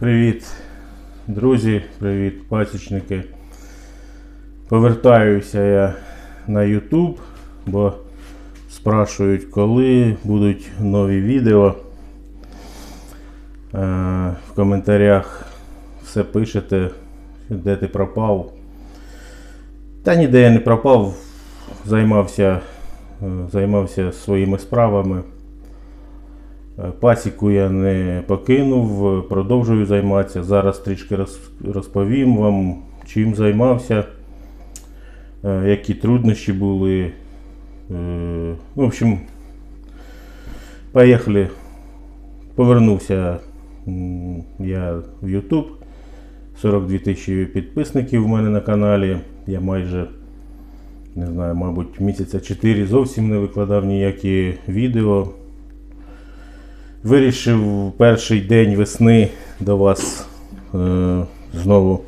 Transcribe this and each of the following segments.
Привіт, друзі, привіт, пасічники. Повертаюся я на YouTube, бо спрашують, коли будуть нові відео. Е, В коментарях все пишете, де ти пропав. Та ніде я не пропав, займався, е, займався своїми справами. Е, Пасіку я не покинув, е, продовжую займатися. Зараз трішки розповім вам, чим займався, е, які труднощі були. Е, В общем, поїхали. Повернувся я в YouTube. 42 тисячі підписників в мене на каналі. Я майже не знаю, мабуть, місяця 4 зовсім не викладав ніякі відео. Вирішив перший день весни до вас е, знову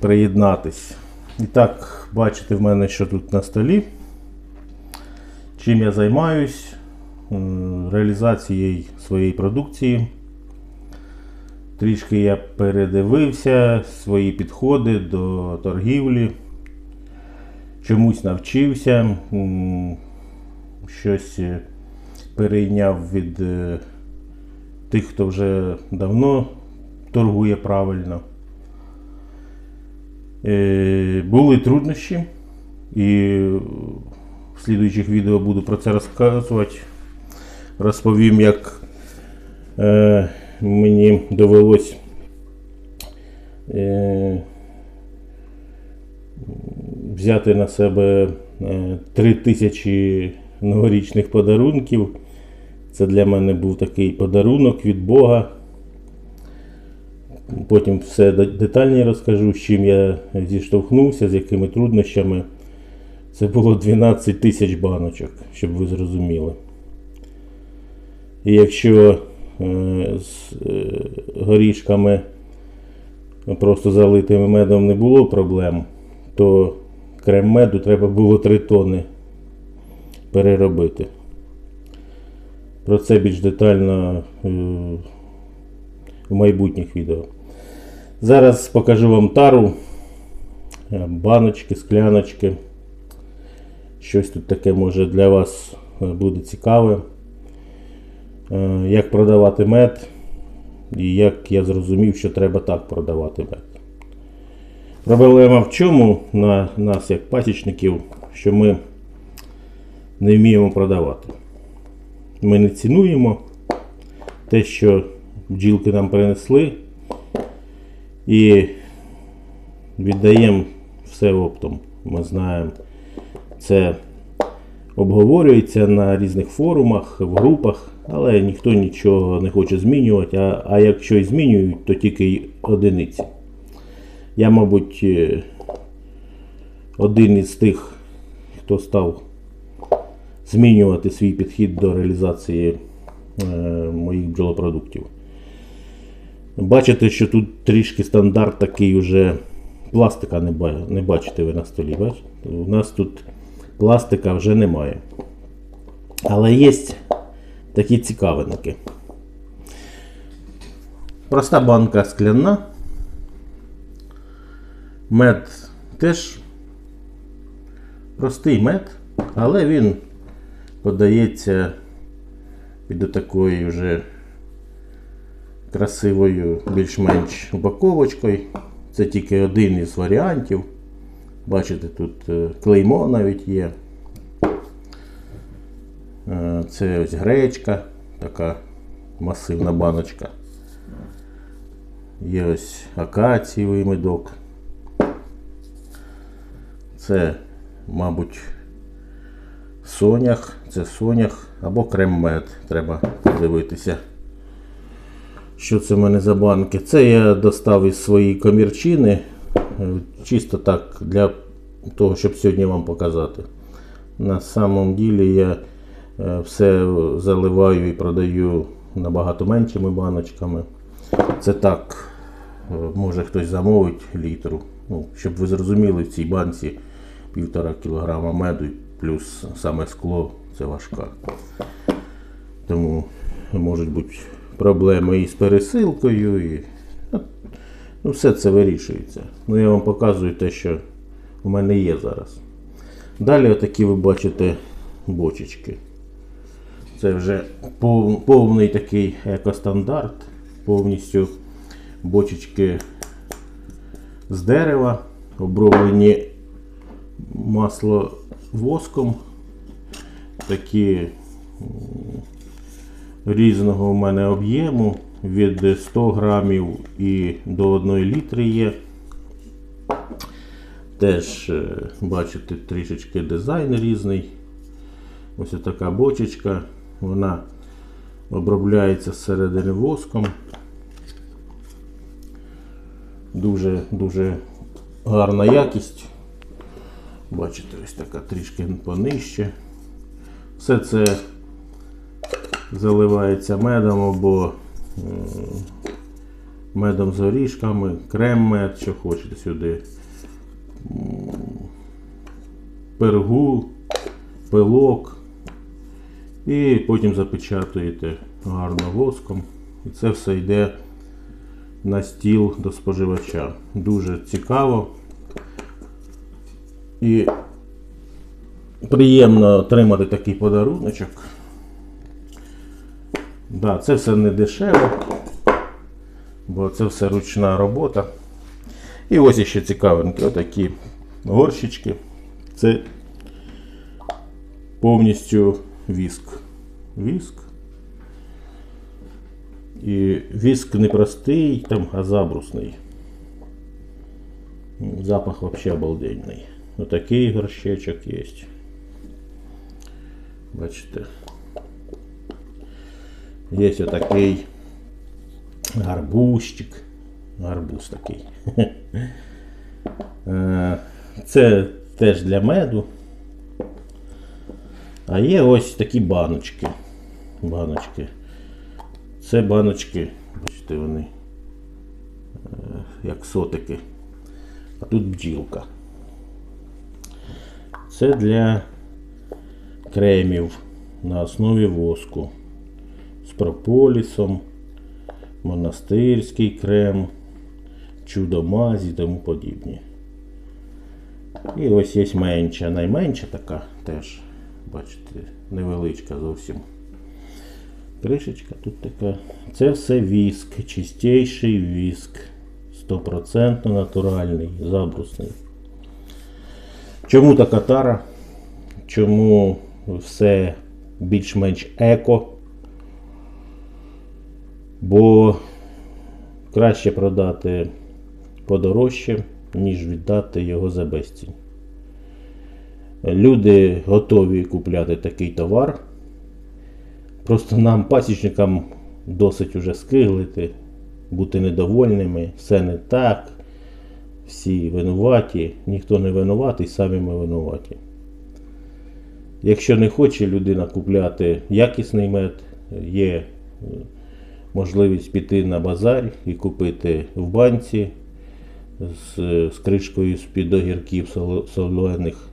приєднатись. І так, бачите в мене, що тут на столі. Чим я займаюсь Е, реалізацією своєї продукції. Трішки я передивився свої підходи до торгівлі. Чомусь навчився. Щось е, перейняв від е, тих, хто вже давно торгує правильно. Е, Були труднощі, і в слідуючих відео буду про це розказувати. Розповім, як е, мені довелось взяти на себе е, 3 тисячі новорічних подарунків. Це для мене був такий подарунок від Бога. Потім все детальніше розкажу, з чим я зіштовхнувся, з якими труднощами. Це було 12 тисяч баночок, щоб ви зрозуміли. І якщо е, з е, горішками просто залитими медом не було проблем, то крем меду треба було 3 тони переробити. Про це більш детально в майбутніх відео. Зараз покажу вам тару, е, баночки, скляночки. Щось тут таке може для вас е, буде цікаве. Е, Як продавати мед, і як я зрозумів, що треба так продавати мед. Проблема в чому на нас, як пасічників, що ми не вміємо продавати. Ми не цінуємо те, що бджілки нам принесли, і віддаємо все оптом. Ми знаємо, це обговорюється на різних форумах, в групах, але ніхто нічого не хоче змінювати. А, а якщо і змінюють, то тільки одиниці. Я, мабуть, е, один із тих, хто став змінювати свій підхід до реалізації е, моїх бджолопродуктів. Бачите, що тут трішки стандарт такий уже пластика не, бачите ви на столі. Бачите? У нас тут пластика вже немає. Але є такі цікавинки. Проста банка скляна. Мед теж простий мед, але він подається під такою вже красивою більш-менш упаковочкою. Це тільки один із варіантів. Бачите, тут е, клеймо навіть є. Е, Це ось гречка, така масивна баночка. Є ось акацієвий медок. Це, мабуть, сонях, це сонях або крем-мед. Треба подивитися. Що це в мене за банки? Це я достав із своєї комірчини. Чисто так для того, щоб сьогодні вам показати. На самом ділі я е, все заливаю і продаю набагато меншими баночками. Це так, е, може хтось замовить літру. Ну, щоб ви зрозуміли, в цій банці півтора кілограма меду плюс саме скло це важка. Тому можуть бути проблеми і з пересилкою, і Ну, все це вирішується. Ну, я вам показую те, що у мене є зараз. Далі отакі ви бачите бочечки. Це вже пов- повний такий екостандарт. Повністю бочечки з дерева, оброблені масло воском. Такі різного у мене об'єму від 100 грамів і до 1 літри є. Теж е, бачите трішечки дизайн різний. Ось така бочечка. Вона обробляється зсередини воском. Дуже дуже гарна якість. Бачите, ось така трішки понижче. Все це заливається медом або медом з горішками, крем-мед, що хочете сюди. Пергу, пилок. І потім запечатуєте гарно воском. І це все йде на стіл до споживача. Дуже цікаво. І приємно отримати такий подаруночок. Да, це все не дешево, бо це все ручна робота. І ось ще цікавинки, отакі горщички. Це повністю віск. Віск. І віск не простий, там, а забрусний. Запах вообще обалденний. Отакий горщичок є. Бачите. Є отакий гарбузчик. Гарбуз такий. Е, Це теж для меду. А є ось такі баночки. Баночки. Це баночки, бачите, вони е, як сотики. А тут бджілка. Це для кремів на основі воску з прополісом, монастирський крем, чудомазі і тому подібні. І ось є менша, найменша така теж, бачите, невеличка зовсім. Кришечка тут така. Це все віск, чистейший віск. 100% натуральний, забрусний. Чому така тара? Чому все більш-менш еко? Бо краще продати подорожче, ніж віддати його за безцінь. Люди готові купляти такий товар. Просто нам, пасічникам, досить уже скиглити, бути недовольними, все не так, всі винуваті, ніхто не винуватий, самі ми винуваті. Якщо не хоче людина купляти якісний мед, є е, можливість піти на базар і купити в банці з, з кришкою з-під огірків солених.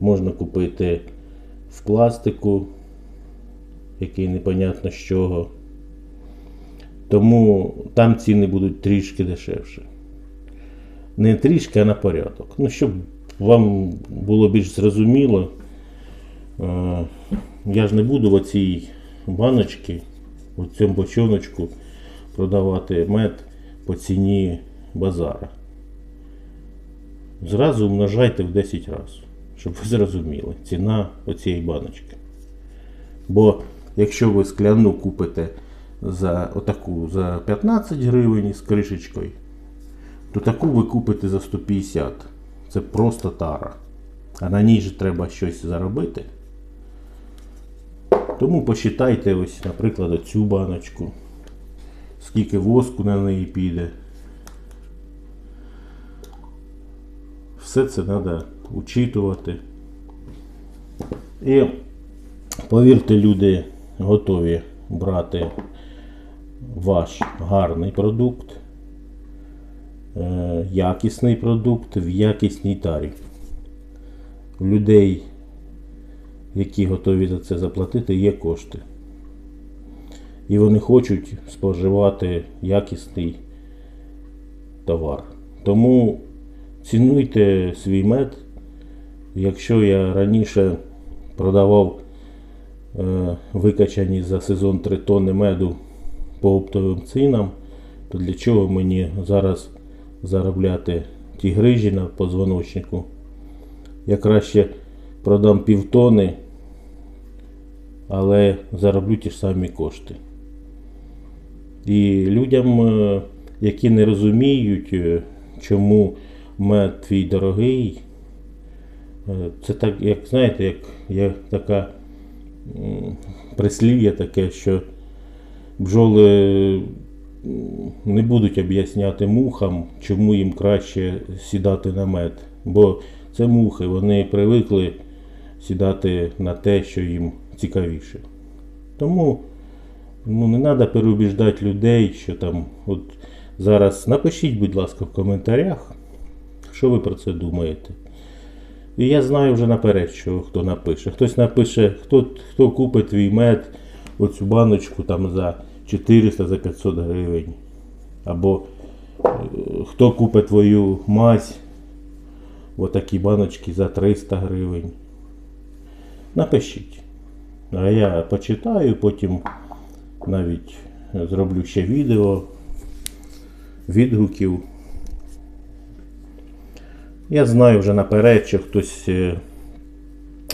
Можна купити в пластику, який непонятно з чого. Тому там ціни будуть трішки дешевше. Не трішки, а на порядок. Ну, щоб вам було більш зрозуміло, е, я ж не буду в оцій баночці, в цьому бочоночку продавати мед по ціні базара. Зразу умножайте в 10 разів, щоб ви зрозуміли ціна оцієї баночки. Бо якщо ви скляну купите за отаку за 15 гривень з кришечкою, то таку ви купите за 150. Це просто тара. А на ній же треба щось заробити. Тому посчитайте ось, наприклад, оцю баночку. Скільки воску на неї піде. Все це треба учитувати. І повірте, люди готові брати ваш гарний продукт, якісний продукт в якісній тарі. У людей, які готові за це заплатити, є кошти. І вони хочуть споживати якісний товар. Тому цінуйте свій мед. Якщо я раніше продавав е, викачані за сезон 3 тонни меду по оптовим цінам, то для чого мені зараз заробляти ті грижі на позвоночнику? Я краще продам півтони, але зароблю ті ж самі кошти. І людям, е, які не розуміють, е, чому мед твій дорогий, е, це так, як знаєте, як є така прислів'я таке, що бджоли не будуть об'ясняти мухам, чому їм краще сідати на мед. Бо це мухи, вони привикли сідати на те, що їм цікавіше. Тому ну, не треба переубіждати людей, що там. От зараз напишіть, будь ласка, в коментарях, що ви про це думаєте. І я знаю вже наперед, що хто напише. Хтось напише, хто, хто купить твій мед, оцю баночку там за 400 за 500 гривень. Або е, хто купить твою мазь, отакі баночки за 300 гривень. Напишіть. А я почитаю, потім навіть зроблю ще відео відгуків. Я знаю вже наперед, що хтось е,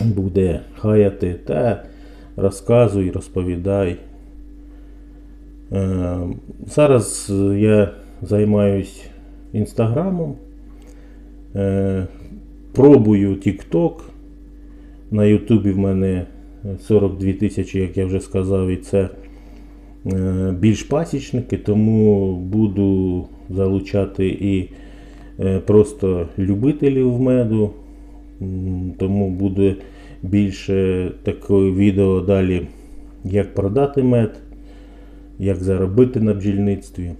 буде хаяти, та розказуй, розповідай. Е, Зараз я займаюсь інстаграмом, е, пробую TikTok. На Ютубі в мене 42 тисячі, як я вже сказав, і це е, більш пасічники, тому буду залучати і е, просто любителів меду. Тому буде більше такої відео далі, як продати мед, як заробити на бджільництві.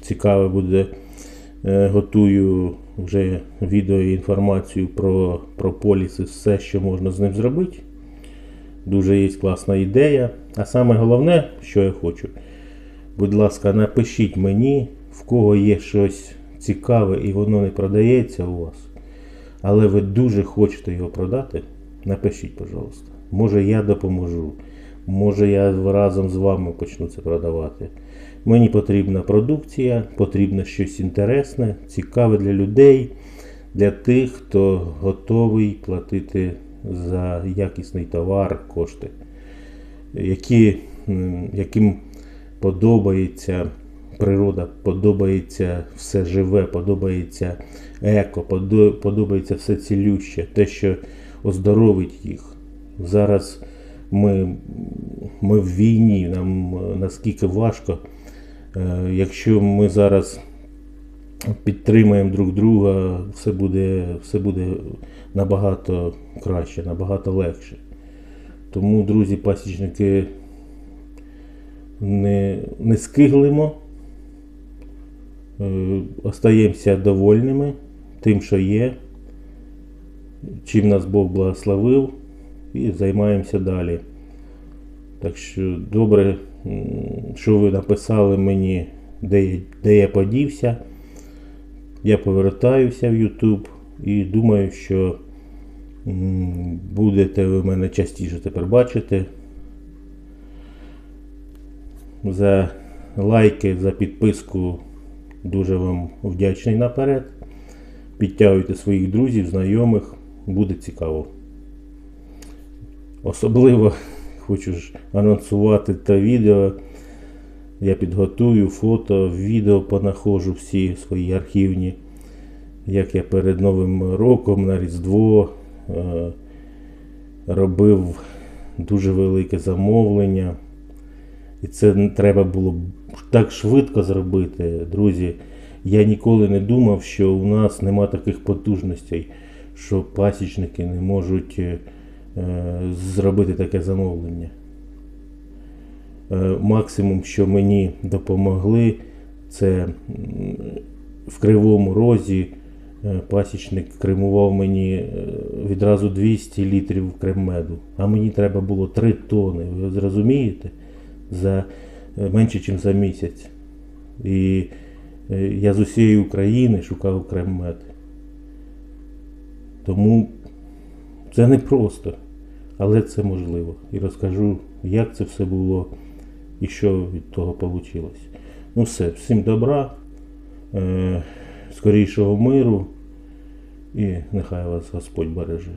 Цікаве буде. Е, Готую вже відео і інформацію про, про поліси, все, що можна з ним зробити. Дуже є класна ідея. А саме головне, що я хочу, будь ласка, напишіть мені, в кого є щось цікаве і воно не продається у вас. Але ви дуже хочете його продати. Напишіть, пожалуйста. Може я допоможу. Може я разом з вами почну це продавати. Мені потрібна продукція, потрібно щось інтересне, цікаве для людей, для тих, хто готовий платити за якісний товар кошти, які, яким подобається природа, подобається все живе, подобається еко, подобається все цілюще, те, що оздоровить їх. Зараз ми, ми в війні, нам е, наскільки важко. Е, Якщо ми зараз підтримаємо друг друга, все буде, все буде набагато краще, набагато легше. Тому, друзі, пасічники, не, не скиглимо, е, остаємося довольними тим, що є, чим нас Бог благословив, і займаємося далі. Так що добре, що ви написали мені, де, я- де я подівся. Я повертаюся в YouTube і думаю, що будете ви мене частіше тепер бачити. За лайки, за підписку дуже вам вдячний наперед. Підтягуйте своїх друзів, знайомих, буде цікаво. Особливо хочу ж анонсувати те відео. Я підготую фото, відео понаходжу всі свої архівні, як я перед Новим роком на Різдво е, робив дуже велике замовлення. І це треба було так швидко зробити, друзі. Я ніколи не думав, що у нас нема таких потужностей, що пасічники не можуть е, зробити таке замовлення. Е, Максимум, що мені допомогли, це в Кривому Розі е, пасічник кремував мені е, відразу 200 літрів креммеду, а мені треба було 3 тони. Ви зрозумієте? За е, менше, ніж за місяць. І Е, Я з усієї України шукав креммед. Тому це не просто, але це можливо. І розкажу, як це все було і що від того вийшло. Ну все, всім добра, е, скорішого миру і нехай вас Господь береже.